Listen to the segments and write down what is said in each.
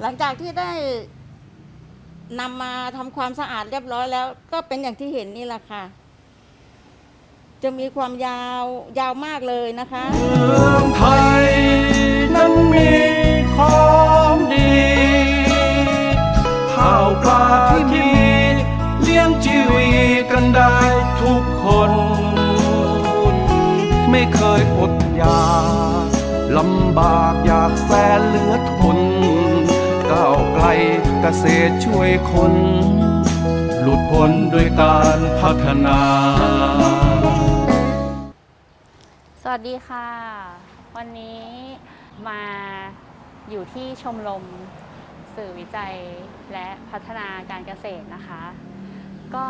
หลังจากที่ได้นำมาทำความสะอาดเรียบร้อยแล้ว ก็เป็นอย่างที่เห็นนี่แหละค่ะ จะมีความยาวยาวมากเลยนะคะเมืองไทยนั้นมีของดีข้าวปลาที่มีเลี้ยงชีวิตกันได้ทุกคน ไม่เคยอดอยากลำบาก กษตรช่วยคน หลุดพ้นด้วยการพัฒนา สวัสดีค่ะ วันนี้มาอยู่ที่ชมรมสื่อวิจัยและพัฒนาการเกษตรนะคะ ก็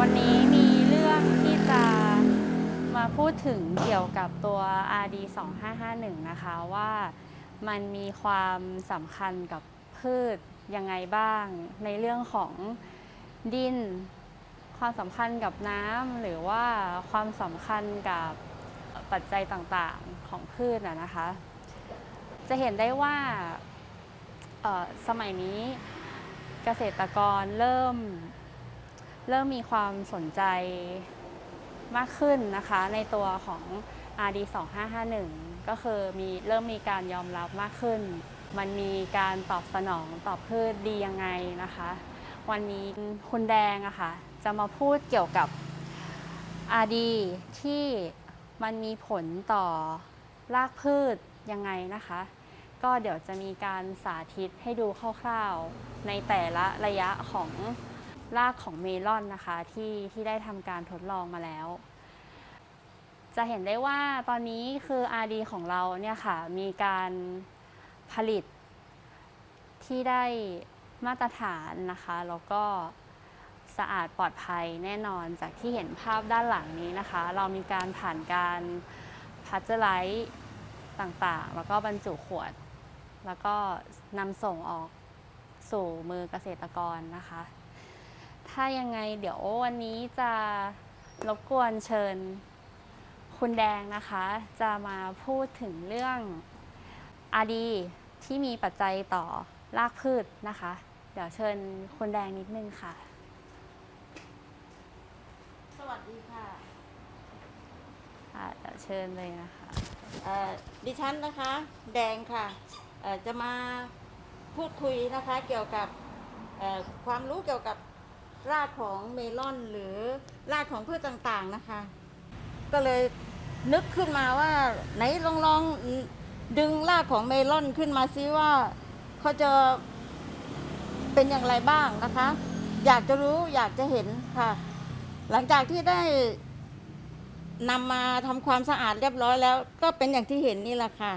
วันนี้มีเรื่องที่จะมาพูดถึงเกี่ยวกับตัว RD 2551 นะคะว่ามันมีความสำคัญกับพืช ยังไงบ้าง ในเรื่องของดิน ความสัมพันธ์กับน้ำหรือว่าความสำคัญกับปัจจัยต่างๆของพืชนะนะคะ จะเห็นได้ว่าสมัยนี้เกษตรกรเริ่มเริ่มมีความสนใจมากขึ้นนะคะ ในตัวของ RD 2551 ก็คือมีเริ่มมีการยอมรับมากขึ้น มันมีการตอบสนองต่อพืชดียังไงนะคะ วันนี้คุณแดงอะค่ะจะมาพูดเกี่ยวกับ RD ที่มันมีผลต่อรากพืชยังไงนะคะ ก็เดี๋ยวจะมีการสาธิตให้ดูคร่าวๆ ในแต่ละระยะของรากของเมลอนนะคะที่ที่ได้ทำการทดลองมาแล้ว จะเห็นได้ว่าตอนนี้คือ RD ของเราเนี่ยค่ะมีการ ผลิตที่ได้มาตรฐานนะคะ แล้วก็สะอาดปลอดภัยแน่นอนจากที่เห็นภาพด้านหลังนี้นะคะ เรามีการผ่านการพัชเจอร์ไลท์ต่างๆ แล้วก็บรรจุขวด แล้วก็นำส่งออกสู่มือเกษตรกรนะคะ ถ้ายังไงเดี๋ยววันนี้จะรบกวนเชิญคุณแดงนะคะ จะมาพูดถึงเรื่อง RD ที่มีปัจจัยต่อรากพืชนะคะ เดี๋ยวเชิญคุณแดงนิดนึงค่ะ สวัสดีค่ะค่ะเดี๋ยวเชิญเลยนะคะเอ่อดิฉันนะคะ แดงค่ะเอ่อจะมาพูดคุยนะคะเกี่ยวกับเอ่อความรู้เกี่ยวกับรากของเมลอนหรือรากของพืชต่างๆนะคะ ก็เลยนึกขึ้นมาว่าไหนลองลอง ดึงรากของเมลอนขึ้นมาซิว่าเขาจะเป็นอย่างไรบ้างนะคะ อยากจะรู้อยากจะเห็นค่ะ หลังจากที่ได้นำมาทำความสะอาดเรียบร้อยแล้ว ก็เป็นอย่างที่เห็นนี่แหละค่ะ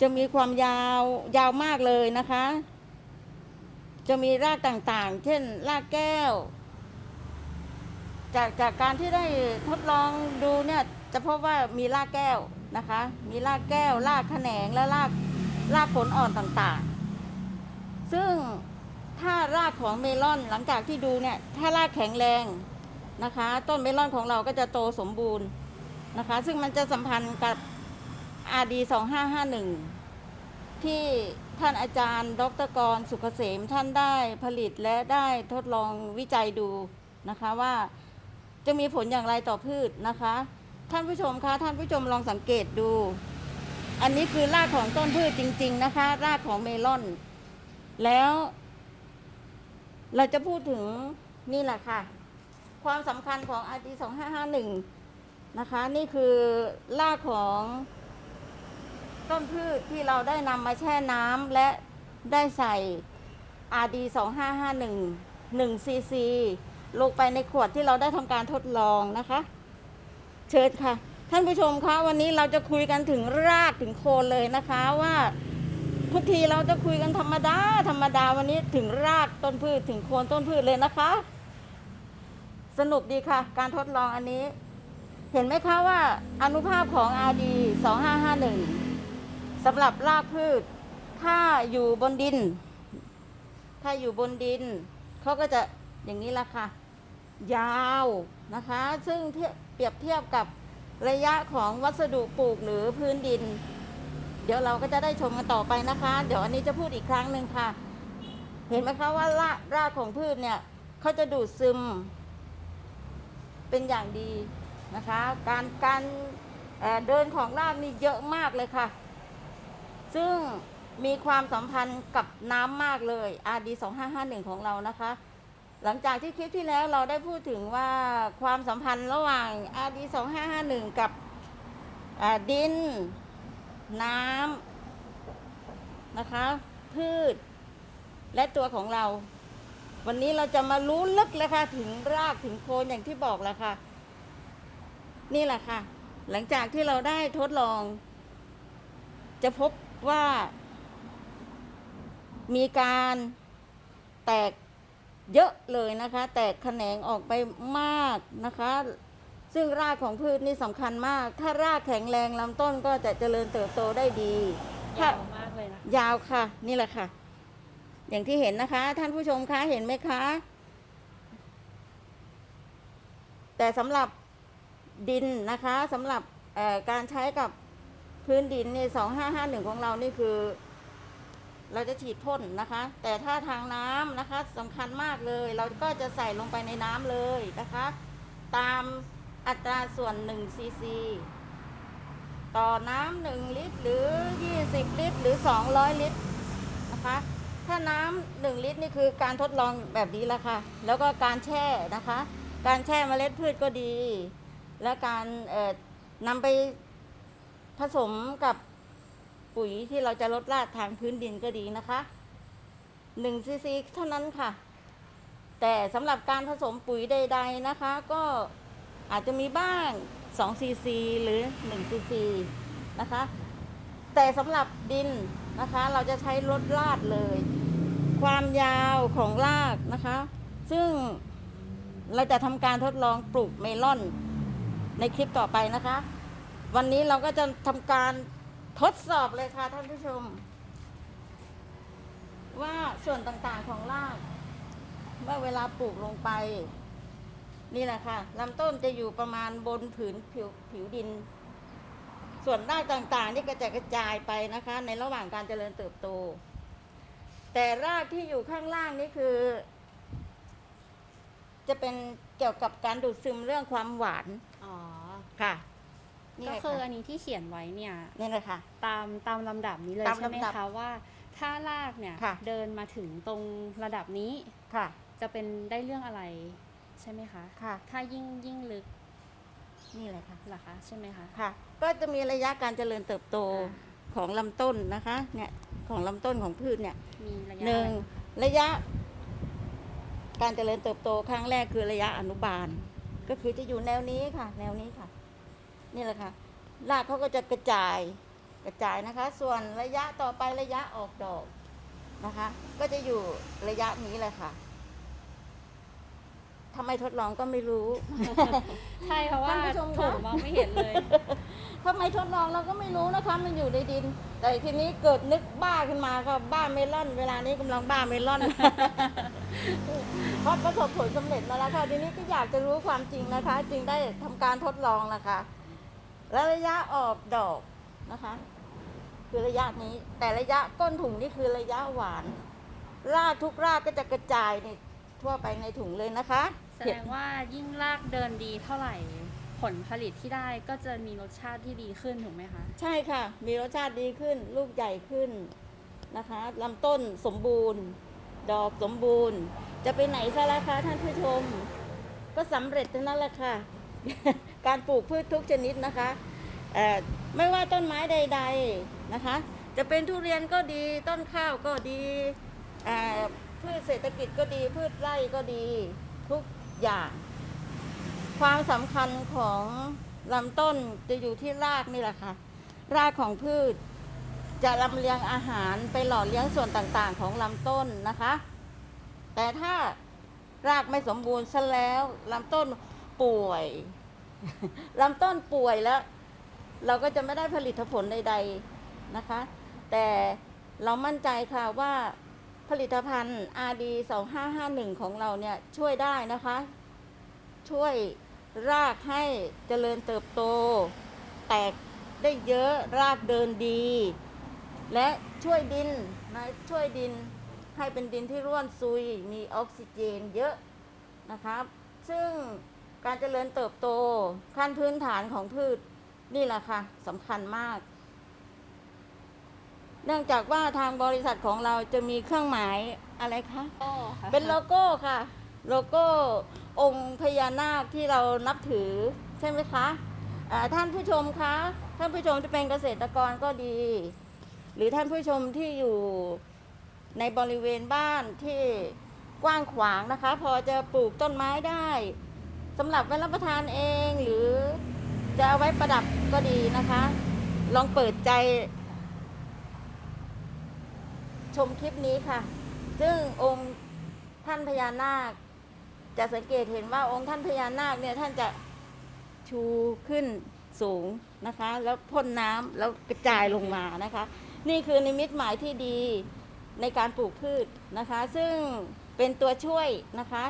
จะมีความยาวยาวมากเลยนะคะ จะมีรากต่างๆ เช่น รากแก้ว จากจากการที่ได้ทดลองดูเนี่ย จะพบว่ามีรากแก้ว นะคะ มีรากแก้วรากแขนงและรากรากผลอ่อนต่างๆ ซึ่งถ้ารากของเมลอนหลังจากที่ดูเนี่ย ถ้ารากแข็งแรงนะคะ ต้นเมลอนของเราก็จะโตสมบูรณ์นะคะ ซึ่งมันจะสัมพันธ์กับ RD 2551 ที่ท่านอาจารย์ ดรกรสุขเกษมท่านได้ผลิตและได้ทดลองวิจัยดูนะคะว่าจะมีผลอย่างไรต่อพืชนะคะ ท่านผู้ชมคะท่านผู้ชมลองสังเกตดู อันนี้คือรากของต้นพืชจริง ๆ นะคะ รากของเมลอน แล้ว เราจะพูดถึงนี่แหละค่ะ ความสำคัญของ RD 2551 นะคะ นี่คือรากของต้นพืชที่เราได้นำมาแช่น้ำและได้ใส่ RD 2551 1 cc ลงไปในขวดที่เราได้ทำการทดลองนะคะ เชิญค่ะ ท่านผู้ชมคะวันนี้เราจะคุยกันถึงรากถึงโคนเลยนะคะว่าทุกทีเราจะคุยกันธรรมดาธรรมดาวันนี้ถึงรากต้นพืชถึงโคนต้นพืชเลยนะคะ สนุกดีค่ะ การทดลองอันนี้ เห็นไหมคะว่าอนุภาพของ RD 2551สำหรับรากพืช ถ้าอยู่บนดิน ถ้าอยู่บนดินเขาก็จะอย่างนี้ละค่ะ ยาวนะคะ ซึ่ง เปรียบเทียบกับระยะของวัสดุปลูกหรือพื้นดิน เดี๋ยวเราก็จะได้ชมกันต่อไปนะคะ เดี๋ยวอันนี้จะพูดอีกครั้งหนึ่งค่ะ เห็นไหมคะว่ารากรากของพืชเนี่ยเขาจะดูดซึม เป็นอย่างดีนะคะ การการเเดินของรากนี่เยอะมากเลยค่ะ ซึ่งมีความสัมพันธ์กับน้ำมากเลย RD 2551 ของเรานะคะ หลังจากที่คลิปที่แล้วเราได้พูดถึงว่าความสัมพันธ์ระหว่าง RD 2551 กับอ่าดิน น้ำนะคะ พืช และตัวของเรา วันนี้เราจะมารู้ลึกเลยค่ะถึงรากถึงโคนอย่างที่บอกแล้วค่ะ นี่แหละค่ะ หลังจากที่เราได้ทดลอง จะพบว่า มีการแตก เยอะเลยนะคะ แตกแขนงออกไปมากนะคะ ซึ่งรากของพืชนี่สำคัญมาก ถ้ารากแข็งแรงลำต้นก็จะเจริญเติบโตได้ดีถ้ายาวมากเลยนะยาวค่ะ นี่แหละค่ะ อย่างที่เห็นนะคะ ท่านผู้ชมคะเห็นไหมคะ แต่สำหรับดินนะคะสำหรับเอ่อการใช้กับพื้นดินเนี่ยสองห้าห้าหนึ่งของเรานี่คือ เราจะฉีดพ่นนะคะ แต่ถ้าทางน้ำนะคะสำคัญมากเลย เราก็จะใส่ลงไปในน้ำเลยนะคะ ตามอัตราส่วน1ซีซีต่อน้ำหนึ่งลิตร หรือ 20 ลิตร หรือ 200 ลิตรนะคะ ถ้าน้ำหนึ่งลิตร นี่คือการทดลองแบบนี้ละค่ะ แล้วก็การแช่นะคะ การแช่เมล็ดพืชก็ดี และการเอ่อนำไปผสมกับ ปุ๋ยที่เราจะลดราดทางพื้นดินก็ดีนะคะ1ซีซีเท่านั้นค่ะ แต่สำหรับการผสมปุ๋ยใด ๆนะคะ ก็อาจจะมีบ้าง2ซีซีหรือ1ซีซีนะคะ แต่สำหรับดินนะคะ เราจะใช้ลดราดเลย ความยาวของรากนะคะ ซึ่งเราจะทำการทดลองปลูกเมลอนในคลิปต่อไปนะคะ วันนี้เราก็จะทำการ ทดสอบเลยค่ะท่านผู้ชม ว่าส่วนต่างๆของรากเมื่อเวลาปลูกลงไป นี่แหละค่ะลำต้นจะอยู่ประมาณบนผืนผิวผิวดิน ส่วนรากต่างๆ นี่ก็จะกระจายไปนะคะ ในระหว่างการเจริญเติบโต แต่รากที่อยู่ข้างล่างนี่คือ จะเป็นเกี่ยวกับการดูดซึมเรื่องความหวาน อ๋อ ค่ะ นี่ก็เลยคือค่ะอันนี้ที่เขียนไว้เนี่ยนี่เลยค่ะ ตามตามลำดับนี้เลยตามใช่ไหมลำดับคะว่า ถ้ารากเนี่ยค่ะเดินมาถึงตรงระดับนี้ค่ะ จะเป็นได้เรื่องอะไรใช่ไหมคะค่ะ ถ้ายิ่งยิ่งลึกนี่เลยค่ะเหรอคะใช่ไหมคะค่ะ ก็จะมีระยะการเจริญเติบโตอ่าของลำต้นนะคะเนี่ยของลำต้นของพืชเนี่ยมีระยะหนึ่งอะไรระยะ การเจริญเติบโตครั้งแรกคือระยะอนุบาล ก็คือจะอยู่แนวนี้ค่ะ แนวนี้ค่ะ นี่แหละค่ะรากเขาก็จะกระจายกระจายนะคะ ส่วนระยะต่อไประยะออกดอกนะคะ ก็จะอยู่ระยะนี้แหละค่ะทำไมทดลองก็ไม่รู้ ใช่เพราะว่าท่านผู้ชมคะ ถุงมองไม่เห็นเลย ทำไมทดลองเราก็ไม่รู้นะคะมันอยู่ในดิน แต่ทีนี้เกิดนึกบ้าขึ้นมาก็บ้าเมลอน เวลานี้กำลังบ้าเมลอน เพราะประสบผลสำเร็จมาแล้วค่ะทีนี้ก็อยากจะรู้ความจริงนะคะ จึงได้ทำการทดลองนะคะ และระยะออกดอกนะคะ คือระยะนี้ แต่ระยะก้นถุงนี่คือระยะหวาน รากทุกรากก็จะกระจายในทั่วไปในถุงเลยนะคะ แสดงว่ายิ่งรากเดินดีเท่าไหร่ผลผลิตที่ได้ก็จะมีรสชาติที่ดีขึ้นถูกไหมคะ ใช่ค่ะ มีรสชาติดีขึ้น ลูกใหญ่ขึ้นนะคะลำต้นสมบูรณ์ ดอกสมบูรณ์ จะไปไหนซะแล้วคะท่านผู้ชม ก็สำเร็จเท่านั้นแหละค่ะ การปลูกพืชทุกชนิดนะคะไม่ว่าต้นไม้ใด ๆนะคะ จะเป็นทุเรียนก็ดีต้นข้าวก็ดีพืชเศรษฐกิจก็ดี พืชไร่ก็ดีทุกอย่าง ความสำคัญของลำต้นจะอยู่ที่รากนี่แหละค่ะ รากของพืชจะลำเลียงอาหารไปหล่อเลี้ยงส่วนต่างๆ ของลำต้นนะคะ แต่ถ้ารากไม่สมบูรณ์ซะแล้วลำต้น ป่วยลำต้นป่วยแล้ว เราก็จะไม่ได้ผลิตผลใด ๆนะคะ แต่เรามั่นใจค่ะว่าผลิตภัณฑ์ RD 2551 ของเราเนี่ยช่วยได้นะคะ ช่วยรากให้เจริญเติบโต แตกได้เยอะรากเดินดี และช่วยดินนะช่วยดินให้เป็นดินที่ร่วนซุยมีออกซิเจนเยอะนะครับ ซึ่ง การเจริญเติบโตขั้นพื้นฐานของพืชนี่แหละค่ะสำคัญมาก เนื่องจากว่าทางบริษัทของเราจะมีเครื่องหมายอะไรคะโอ้ค่ะเป็นโลโก้ค่ะ โลโก้องค์พญานาคที่เรานับถือใช่ไหมคะอ่าท่านผู้ชมคะท่านผู้ชมที่เป็นเกษตรกรก็ดี หรือท่านผู้ชมที่อยู่ในบริเวณบ้านที่กว้างขวางนะคะ พอจะปลูกต้นไม้ได้ สำหรับไว้รับประทานเองหรือจะเอาไว้ประดับก็ดีนะคะ ลองเปิดใจ ชมคลิปนี้ค่ะ ซึ่งองค์ท่านพญานาค จะสังเกตเห็นว่าองค์ท่านพญานาคเนี่ยท่านจะชูขึ้นสูงนะคะ แล้วพ่นน้ำแล้วกระจายลงมานะคะ นี่คือนิมิตหมายที่ดีในการปลูกพืชนะคะ ซึ่งเป็นตัวช่วยนะคะ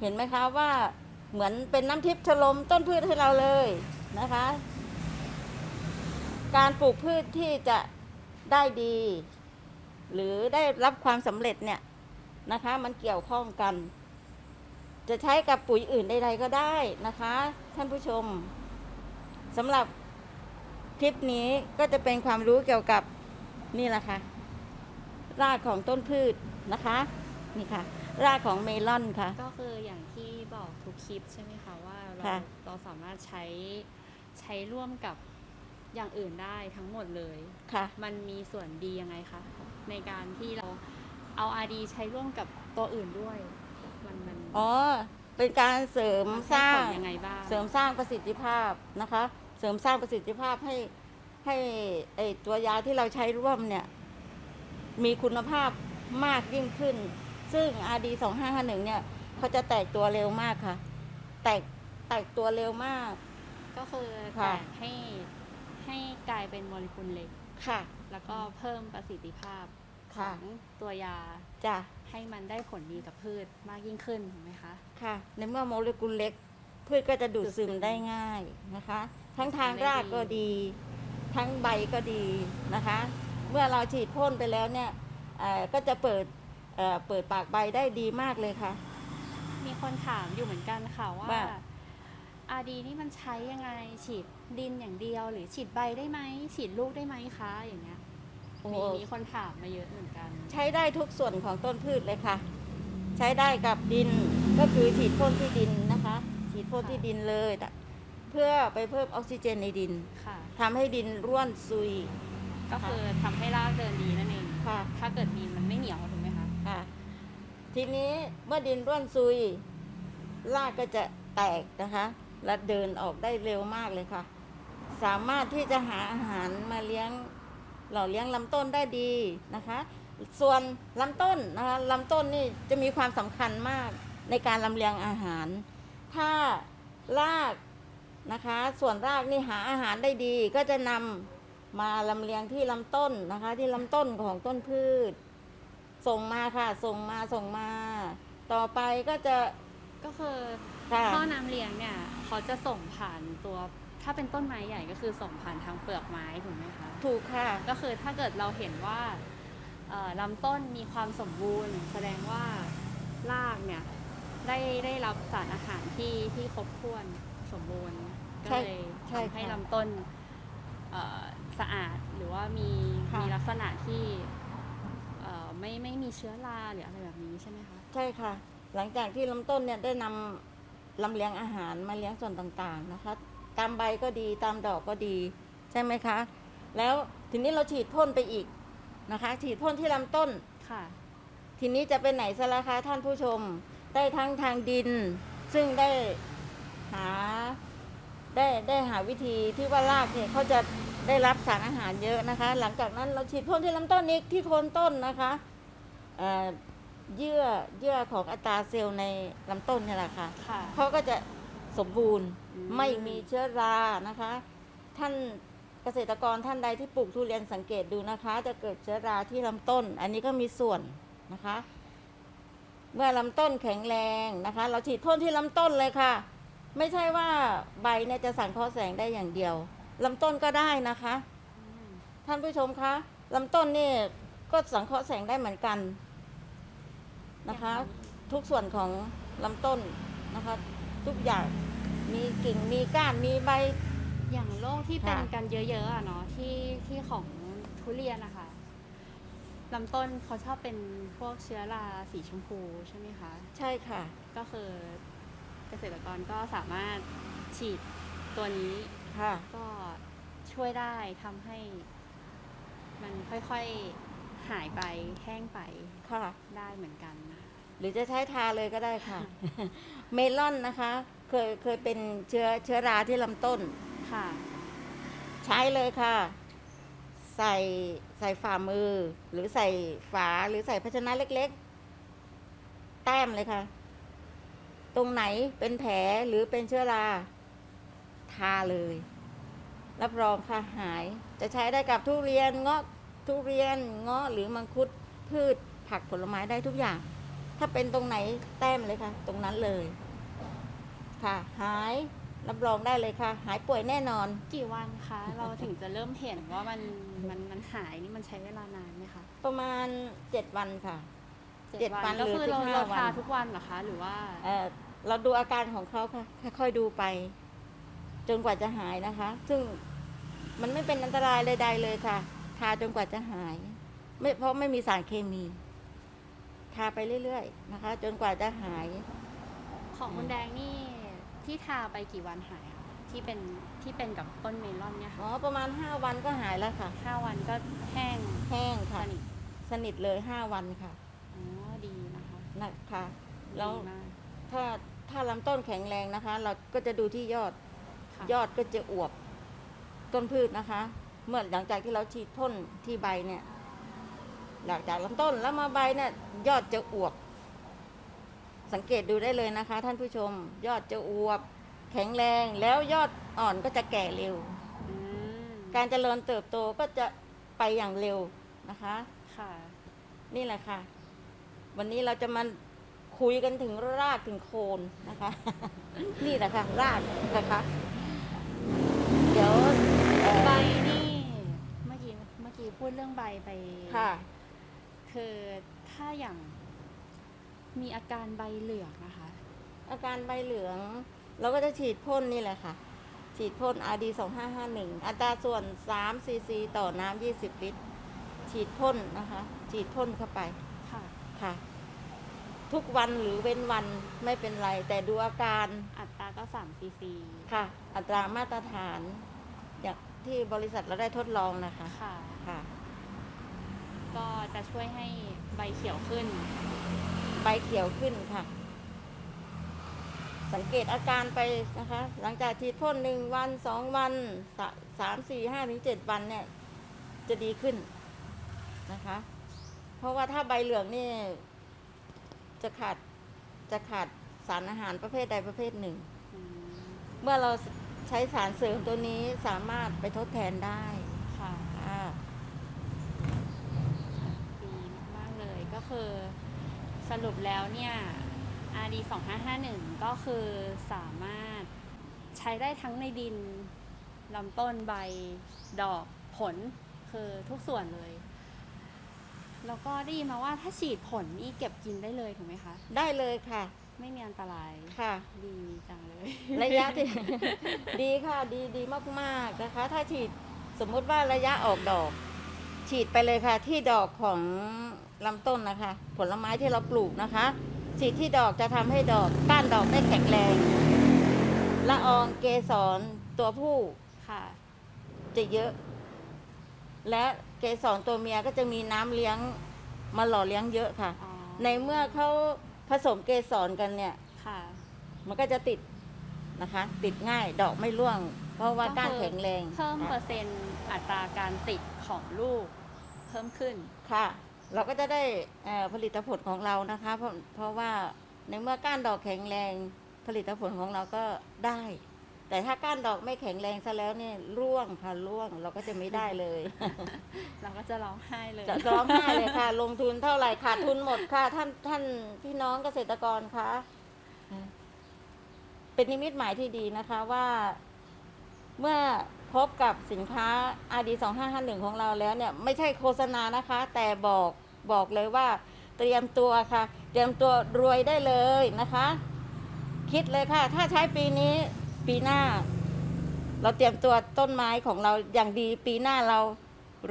เห็นไหมคะว่า เหมือนเป็นน้ำทิพย์ชลมต้นพืชให้เราเลยนะคะ การปลูกพืชที่จะได้ดี หรือได้รับความสำเร็จเนี่ยนะคะ มันเกี่ยวข้องกัน จะใช้กับปุ๋ยอื่นใดๆก็ได้นะคะ ท่านผู้ชมสำหรับคลิปนี้ก็จะเป็นความรู้เกี่ยวกับนี่แหละค่ะรากของต้นพืชนะคะ นี่ค่ะ รากของเมลอนค่ะ ก็คืออย่าง คลิปใช่ไหมคะว่าเราค่ะ เราสามารถใช้ใช้ร่วมกับอย่างอื่นได้ทั้งหมดเลย ค่ะ มันมีส่วนดียังไงคะในการที่เราเอาอาดีใช้ร่วมกับตัวอื่นด้วย มันมันอ๋อ เป็นการเสริมมันสร้างให้ผลยังไงบ้างเสริมสร้างประสิทธิภาพนะคะ เสริมสร้างประสิทธิภาพให้ให้ไอตัวยาที่เราใช้ร่วมเนี่ย มีคุณภาพมากยิ่งขึ้น ซึ่ง RD 2551เนี่ยเขาจะแตกตัวเร็วมากค่ะ แตกแตกตัวเร็วมาก ก็คือแตค่ะกให้ให้กลายเป็นโมเลกุลเล็ก ค่ะแล้วก็เพิ่มประสิทธิภาพขค่ะองตัวยาจ้ะให้มันได้ผลดีกับพืชมากยิ่งขึ้นถูกไหมคะ ค่ะ ในเมื่อโมเลกุลเล็ก พืชก็จะดูดซึมได้ง่ายนะคะ ทั้งทางรากก็ดี ทั้งใบก็ดีนะคะ เมื่อเราฉีดพ่นไปแล้วเนี่ยเอ่อก็จะเปิดเอ่อเปิดปากใบได้ดีมากเลยค่ะ มีคนถามอยู่เหมือนกันค่ะว่าว่า อาดีนี่มันใช้ยังไงฉีดดินอย่างเดียว หรือฉีดใบได้ไหมฉีดลูกได้ไหมคะอย่างเงี้ยโอ้มีโหมีคนถามมาเยอะเหมือนกันใช้ได้ทุกส่วนของต้นพืชเลยค่ะ ใช้ได้กับดินก็คือฉีดพ่นที่ดินนะคะ ฉีดพ่นที่ดินเลยแต่เพื่อไปเพิ่มออกซิเจนในดินค่ะ ทำให้ดินร่วนซุย ก็คือทำให้รากเดินดีนั่นเอง ค่ะ ถ้าเกิดดินมันไม่เหนียวถูกไหมคะค่ะ ทีนี้เมื่อดินร่วนซุยรากก็จะแตกนะคะ และเดินออกได้เร็วมากเลยค่ะ สามารถที่จะหาอาหารมาเลี้ยงหล่อเลี้ยงลำต้นได้ดีนะคะ ส่วนลำต้นนะคะลำต้นนี่จะมีความสำคัญมากในการลำเลียงอาหาร ถ้ารากนะคะ ส่วนรากนี่หาอาหารได้ดี ก็จะนำมาลำเลียงที่ลำต้นนะคะ ที่ลำต้นของต้นพืช ส่งมาค่ะ ส่งมาส่งมา ต่อไปก็จะ ก็คือค่ะท่อน้ำเลี้ยงเนี่ยเขาจะส่งผ่านตัวถ้าเป็นต้นไม้ใหญ่ก็คือส่งผ่านทางเปลือกไม้ถูกไหมคะ ถูกค่ะ ก็คือถ้าเกิดเราเห็นว่าเอ่อลำต้นมีความสมบูรณ์ แสดงว่ารากเนี่ยได้ได้รับสารอาหารที่ที่ครบถ้วนสมบูรณ์ก็ใช่เลยใช่ทำให้ค่ะลำต้นเอ่อสะอาดหรือว่ามีค่ะ มีลักษณะที่เอ่อ ไม่ไม่มีเชื้อราหรืออะไรแบบนี้ใช่ไหมคะ ใช่ค่ะ หลังจากที่ลำต้นเนี่ยได้นำลำเลี้ยงอาหารมาเลี้ยงส่วนต่างๆนะคะ ตามใบก็ดีตามดอกก็ดีใช่ไหมคะ แล้วทีนี้เราฉีดพ่นไปอีกนะคะ ฉีดพ่นที่ลำต้น ค่ะ ทีนี้จะเป็นไหนซะละคะท่านผู้ชม ได้ทั้งทางดิน ซึ่งได้หา ได้ได้หาวิธีที่ว่ารากเนี่ยเขาจะได้รับสารอาหารเยอะนะคะ หลังจากนั้นเราฉีดพ่นที่ลำต้นอีกที่โคนต้นนะคะเอ่อเยื่อเยื่อของอัตราเซลล์ในลำต้นเนี่ยแหละค่ะค่ะเขาก็จะสมบูรณ์อืมไม่มีเชื้อรานะคะ ท่านเกษตรกรท่านใดที่ปลูกทุเรียนสังเกตดูนะคะ จะเกิดเชื้อราที่ลำต้น อันนี้ก็มีส่วนนะคะ เมื่อลำต้นแข็งแรงนะคะ เราฉีดพ่นที่ลำต้นเลยค่ะ ไม่ใช่ว่าใบเนี่ยจะสังเคราะห์แสงได้อย่างเดียวลำต้นก็ได้นะคะ ท่านผู้ชมคะลำต้นนี่ก็สังเคราะห์แสงได้เหมือนกันนะคะ ทุกส่วนของลำต้นนะคะ ทุกอย่างมีกิ่งมีก้านมีใบ อย่างโรคที่เป็นค่ะ กันเยอะๆอะเนาะที่ที่ของทุเรียนนะคะลำต้นเขาชอบเป็นพวกเชื้อราสีชมพูใช่ไหมคะ ใช่ค่ะ ก็คือ เกษตรกรก็สามารถฉีดตัวนี้ค่ะ ก็ช่วยได้ทำให้ มันค่อยๆหายไปแห้งไปค่ะ ได้เหมือนกันนะหรือจะใช้ทาเลยก็ได้ค่ะ เมลอนนะคะ เคยเคยเป็นเชื้อเชื้อราที่ลำต้น ค่ะ ใช้เลยค่ะ ใส่ใส่ฝ่ามือ หรือใส่ฝาหรือใส่ภาชนะเล็ก ๆ แต้มเลยค่ะ ตรงไหนเป็นแผลหรือเป็นเชื้อรา ทาเลย รับรองค่ะหาย จะใช้ได้กับทุเรียนเงาะทุเรียนเงาะหรือมังคุดพืชผักผลไม้ได้ทุกอย่าง ถ้าเป็นตรงไหนแต้มเลยค่ะ ตรงนั้นเลย ค่ะ หายรับรองได้เลยค่ะ หายป่วยแน่นอน กี่วันคะ เราถึงจะเริ่มเห็นว่ามันมันมันหายนี่มันใช้เวลานานไหมคะ ประมาณเจ็ดวันค่ะเจ็ดวันก็คือหรือเรา15เราทาวันทุกวันเหรอคะ หรือว่า เอ่อ เราดูอาการของเขาค่ะ ค่อยๆดูไป จนกว่าจะหายนะคะ ซึ่งมันไม่เป็นอันตรายใดๆเลยค่ะ ทาจนกว่าจะหาย ไม่เพราะไม่มีสารเคมี ทาไปเรื่อยๆนะคะ จนกว่าจะหาย ของคุณแดงนี่ที่ทาไปกี่วันหายคะที่เป็นที่เป็นกับต้นเมลอนเนี่ยอ๋ค่ะอประมาณห้าวันก็หายแล้วค่ะ ห้าวันก็แห้งแห้งสค่ะ นิทสนิทเลยห้าวันค่ะอ๋อดีนะคะ นะคะ แล้ว ดีมาก ถ้าถ้าลำต้นแข็งแรงนะคะ เราก็จะดูที่ยอดค่ะ ยอดก็จะอวบต้นพืชนะคะ เมื่อหลังจากที่เราฉีดพ่นที่ใบเนี่ย หลังจากลำต้นแล้วมาใบเนี่ยยอดจะอวบ สังเกตดูได้เลยนะคะ ท่านผู้ชม ยอดจะอวบ แข็งแรงแล้วยอดอ่อนก็จะแก่เร็ว อืมการเจริญเติบโตก็จะไปอย่างเร็วนะคะ ค่ะ นี่แหละค่ะ วันนี้เราจะมา คุยกันถึงรากถึงโคนนะคะ นี่แหละค่ะรากนะคะ เดี๋ยวเอ่อใบนี่เมื่อกี้เมื่อกี้พูดเรื่องใบไปค่ะ คือถ้าอย่างมีอาการใบเหลืองนะคะ อาการใบเหลือง เราก็จะฉีดพ่นนี่แหละค่ะ ฉีดพ่น RD 2551 อัตราส่วน 3 ซีซี ต่อน้ำ20 ลิตร ฉีดพ่นนะคะ ฉีดพ่นเข้าไปค่ะ ค่ะ ทุกวันหรือเว้นวันไม่เป็นไร แต่ดูอาการอัตราก็3ซีซีค่ะ อัตรามาตรฐาน อย่างที่บริษัทเราได้ทดลองนะคะค่ะ ค่ะ ก็จะช่วยให้ใบเขียวขึ้น ใบเขียวขึ้นค่ะ สังเกตอาการไปนะคะ หลังจากฉีดพ่นหนึ่งวันสองวันสาสามสี่ห้าถึงเจ็ดวันเนี่ย จะดีขึ้นนะคะ เพราะว่าถ้าใบเหลืองนี่ จะขาดจะขาดสารอาหารประเภทใดประเภทหนึ่งอืมเมื่อเราใช้สารเสริมตัวนี้สามารถไปทดแทนได้ค่ะค่ะดีมากๆเลยก็คือสรุปแล้วเนี่ย RD 2551 ก็คือสามารถใช้ได้ทั้งในดินลำต้นใบดอกผลคือทุกส่วนเลย แล้วก็ได้ยินมาว่าถ้าฉีดผลนี่เก็บกินได้เลยถูกไหมคะ ได้เลยค่ะ ไม่มีอันตรายค่ะ ดีจังเลย ระยะที่ ดีค่ะดีดีมากๆนะคะ ถ้าฉีดสมมุติว่าระยะออกดอก ฉีดไปเลยค่ะ ที่ดอกของลำต้นนะคะ ผลไม้ที่เราปลูกนะคะ ฉีดที่ดอกจะทำให้ดอกก้านดอกได้แข็งแรงละอองเกสรตัวผู้ค่ะ จะเยอะ และ เกสรตัวเมียก็จะมีน้ำเลี้ยงมาหล่อเลี้ยงเยอะค่ะ อ๋อในเมื่อเขาผสมเกสรกันเนี่ย ค่ะ มันก็จะติดนะคะ ติดง่ายดอกไม่ร่วง เพราะว่าก้านแข็งแรงเพิ่มเปอร์เซ็นต์อัตราการติดของลูก เพิ่มขึ้น ค่ะ เราก็จะได้เอ่อผลิตผลของเรานะคะ เพราะเพราะว่าในเมื่อก้านดอกแข็งแรง ผลิตผลของเราก็ได้ แต่ถ้าก้านดอกไม่แข็งแรงซะแล้วเนี่ยร่วงค่ะร่วงเราก็จะไม่ได้เลย เราก็จะร้องไห้เลย จะร้องไห้เลยค่ะ ลงทุนเท่าไหร่ขาดทุนหมดค่ะ ท่านท่านพี่น้องเกษตรกรคะเป็นนิมิตหมายที่ดีนะคะว่า เมื่อพบกับสินค้า RD 2551ของเราแล้วเนี่ย ไม่ใช่โฆษณานะคะ แต่บอกบอกเลยว่า เตรียมตัวค่ะ เตรียมตัวรวยได้เลยนะคะ คิดเลยค่ะ ถ้าใช้ปีนี้ ปีหน้า เราเตรียมตัวต้นไม้ของเราอย่างดีปีหน้าเรา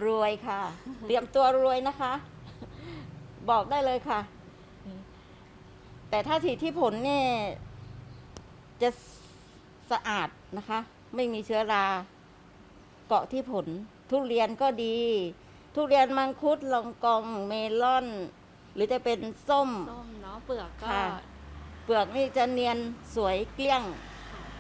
รวยค่ะ เตรียมตัวรวยนะคะ บอกได้เลยค่ะ แต่ถ้าฉีดที่ผลเนี่ยจะสะอาดนะคะ ไม่มีเชื้อรา เกาะที่ผล ทุเรียนก็ดี ทุเรียนมังคุดลองกองเมลอน หรือจะเป็นส้ม ส้มเนาะเปลือกก็ค่ะเปลือกนี่จะเนียนสวยเกลี้ยง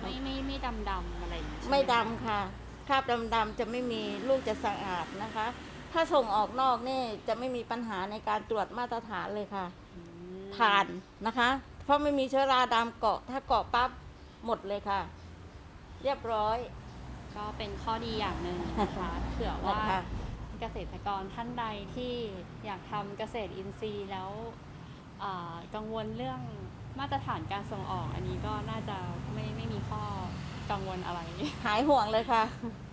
ไม่ไม่ไม่ดำดำๆอะไรอย่างงี้ใช่หไม่ดำค่ะ คราบดำๆจะไม่มีลูกจะสะอาดนะคะ ถ้าส่งออกนอกนี่จะไม่มีปัญหาในการตรวจมาตรฐานเลยค่ะอืมผ่านนะคะ เพราะไม่มีเชื้อราดำเกาะ ถ้าเกาะปั๊บหมดเลยค่ะ เรียบร้อย ก็เป็นข้อดีอย่างหนึ่งนะคะเผื่อว่านะคะเกษตรกรท่านใดที่อยากทำเกษตรอินทรีย์แล้วอ่ากังวลเรื่อง มาตรฐานการส่งออก อันนี้ก็น่าจะไม่ไม่มีข้อกังวลอะไรหายห่วงเลยค่ะ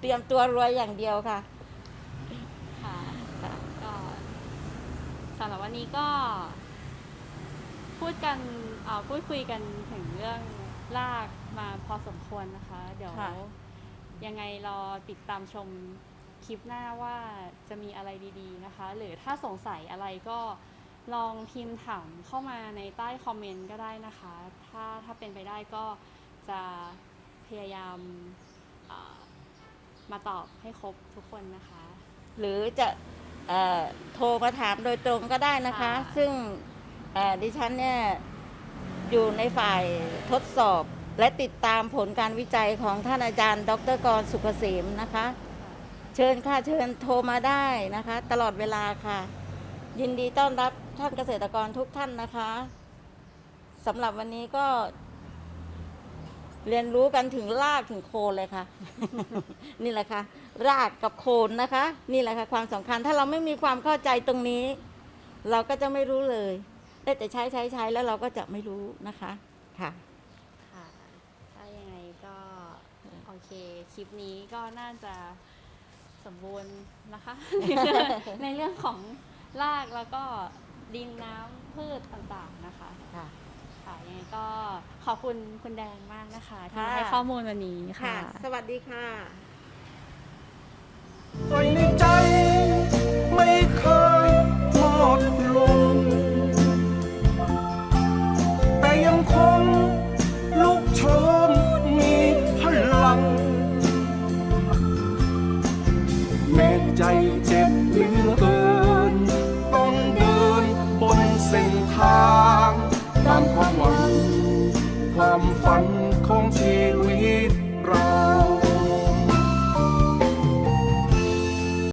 เตรียมตัวรวยอย่างเดียวค่ะค่ะ ค่ะก็สำหรับวันนี้ก็ พูดกันเอ่อพูดคุยกันถึงเรื่องลากมาพอสมควรนะคะ เดี๋ยว ค่ะ ยังไงรอติดตามชมคลิปหน้าว่าจะมีอะไรดีๆนะคะ หรือถ้าสงสัยอะไรก็ ลองพิมพ์ถามเข้ามาในใต้คอมเมนต์ก็ได้นะคะ ถ้าถ้าเป็นไปได้ก็จะพยายามเอ่อมาตอบให้ครบทุกคนนะคะ หรือจะเอ่อโทรมาถามโดยตรงก็ได้นะคะค่ะซึ่งเอ่อดิฉันเนี่ยอยู่ในฝ่ายทดสอบและติดตามผลการวิจัยของท่านอาจารย์ ดรกรสุขเกษมนะคะ เชิญค่ะเชิญโทรมาได้นะคะ ตลอดเวลาค่ะ ยินดีต้อนรับ ท่านเกษตรกรทุกท่านนะคะสำหรับวันนี้ก็ เรียนรู้กันถึงรากถึงโคนเลยค่ะ นี่แหละค่ะ รากกับโคนนะคะ นี่แหละค่ะความสำคัญถ้าเราไม่มีความเข้าใจตรงนี้ เราก็จะไม่รู้เลยได้แต่ใช้ใช้ใช้แล้วเราก็จะไม่รู้นะคะค่ะค่ะถ้ายังไงก็โอเคคลิปนี้ก็น่าจะสมบูรณ์นะคะ ในเรื่องในเรื่องของรากแล้วก็ ดินน้ำพืชต่างๆนะคะค่ะ ค่ะยังไงก็ขอบคุณคุณแดงมากนะคะที่ค่ะให้ข้อมูลวันนี้ค่ะ ค่ะ สวัสดีค่ะไฟในใจไม่เคย